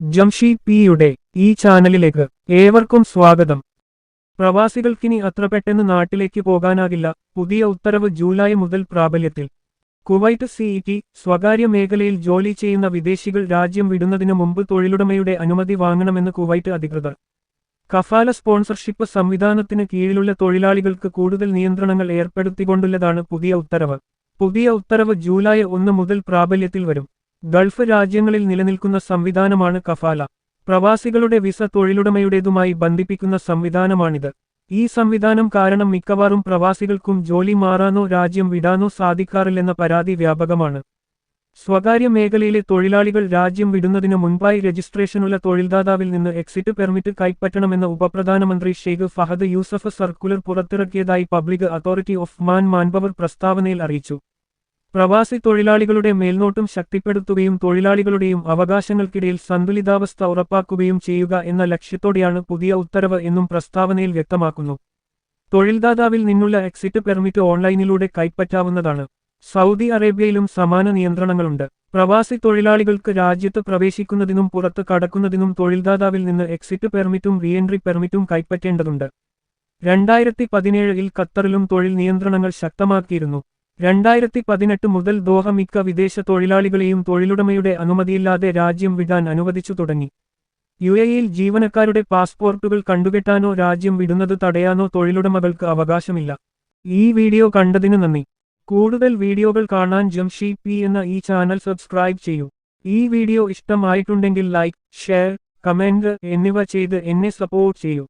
ജംഷി പിയുടെ ഈ ചാനലിലേക്ക് ഏവർക്കും സ്വാഗതം. പ്രവാസികൾക്കിനി അത്ര പെട്ടെന്ന് നാട്ടിലേക്ക് പോകാനാകില്ല. പുതിയ ഉത്തരവ് ജൂലൈ മുതൽ പ്രാബല്യത്തിൽ. കുവൈറ്റ് സിഇടി സ്വകാര്യ മേഖലയിൽ ജോലി ചെയ്യുന്ന വിദേശികൾ രാജ്യം വിടുന്നതിനു മുമ്പ് തൊഴിലുടമയുടെ അനുമതി വാങ്ങണമെന്ന് കുവൈറ്റ് അധികൃതർ. കഫാല സ്പോൺസർഷിപ്പ് സംവിധാനത്തിന് കീഴിലുള്ള തൊഴിലാളികൾക്ക് കൂടുതൽ നിയന്ത്രണങ്ങൾ ഏർപ്പെടുത്തിക്കൊണ്ടുള്ളതാണ് പുതിയ ഉത്തരവ്. പുതിയ ഉത്തരവ് ജൂലൈ ഒന്ന് മുതൽ പ്രാബല്യത്തിൽ വരും. ഗൾഫ് രാജ്യങ്ങളിൽ നിലനിൽക്കുന്ന സംവിധാനമാണ് കഫാല. പ്രവാസികളുടെ വിസ തൊഴിലുടമയുടേതുമായി ബന്ധിപ്പിക്കുന്ന സംവിധാനമാണിത്. ഈ സംവിധാനം കാരണം മിക്കവാറും പ്രവാസികൾക്കും ജോലി മാറാനോ രാജ്യം വിടാനോ സാധിക്കാറില്ലെന്ന പരാതി വ്യാപകമാണ്. സ്വകാര്യ മേഖലയിലെ തൊഴിലാളികൾ രാജ്യം വിടുന്നതിന് മുൻപായി രജിസ്ട്രേഷനുള്ള തൊഴിൽദാതാവിൽ നിന്ന് എക്സിറ്റ് പെർമിറ്റ് കൈപ്പറ്റണമെന്ന ഉപപ്രധാനമന്ത്രി Sheikh Fahad Yusuf circular പുറത്തിറക്കിയതായി public authority of man manpower പ്രസ്താവനയിൽ അറിയിച്ചു. പ്രവാസി തൊഴിലാളികളുടെ മേൽനോട്ടം ശക്തിപ്പെടുത്തുകയും തൊഴിലാളികളുടെയും അവകാശങ്ങൾക്കിടയിൽ സന്തുലിതാവസ്ഥ ഉറപ്പാക്കുകയും ചെയ്യുക എന്ന ലക്ഷ്യത്തോടെയാണ് പുതിയ ഉത്തരവ് എന്നും പ്രസ്താവനയിൽ വ്യക്തമാക്കുന്നു. തൊഴിൽദാതാവിൽ നിന്നുള്ള എക്സിറ്റ് പെർമിറ്റ് ഓൺലൈനിലൂടെ കൈപ്പറ്റാവുന്നതാണ്. സൗദി അറേബ്യയിലും സമാന നിയന്ത്രണങ്ങളുണ്ട്. പ്രവാസി തൊഴിലാളികൾക്ക് രാജ്യത്ത് പ്രവേശിക്കുന്നതിനും പുറത്ത് കടക്കുന്നതിനും തൊഴിൽദാതാവിൽ നിന്ന് എക്സിറ്റ് പെർമിറ്റും റീഎൻട്രി പെർമിറ്റും കൈപ്പറ്റേണ്ടതുണ്ട്. രണ്ടായിരത്തി പതിനേഴിൽ ഖത്തറിലും തൊഴിൽ നിയന്ത്രണങ്ങൾ ശക്തമാക്കിയിരുന്നു. രണ്ടായിരത്തി പതിനെട്ട് മുതൽ ദോഹ മിക്ക വിദേശ തൊഴിലാളികളെയും തൊഴിലുടമയുടെ അനുമതിയില്ലാതെ രാജ്യം വിടാൻ അനുവദിച്ചു തുടങ്ങി. യു എയിൽ ജീവനക്കാരുടെ പാസ്പോർട്ടുകൾ കണ്ടുകെട്ടാനോ രാജ്യം വിടുന്നത് തടയാനോ തൊഴിലുടമകൾക്ക് അവകാശമില്ല. ഈ വീഡിയോ കണ്ടതിന് നന്ദി. കൂടുതൽ വീഡിയോകൾ കാണാൻ ജംഷി പി എന്ന ഈ ചാനൽ സബ്സ്ക്രൈബ് ചെയ്യൂ. ഈ വീഡിയോ ഇഷ്ടമായിട്ടുണ്ടെങ്കിൽ ലൈക്ക് ഷെയർ കമന്റ് എന്നിവ ചെയ്ത് എന്നെ സപ്പോർട്ട് ചെയ്യൂ.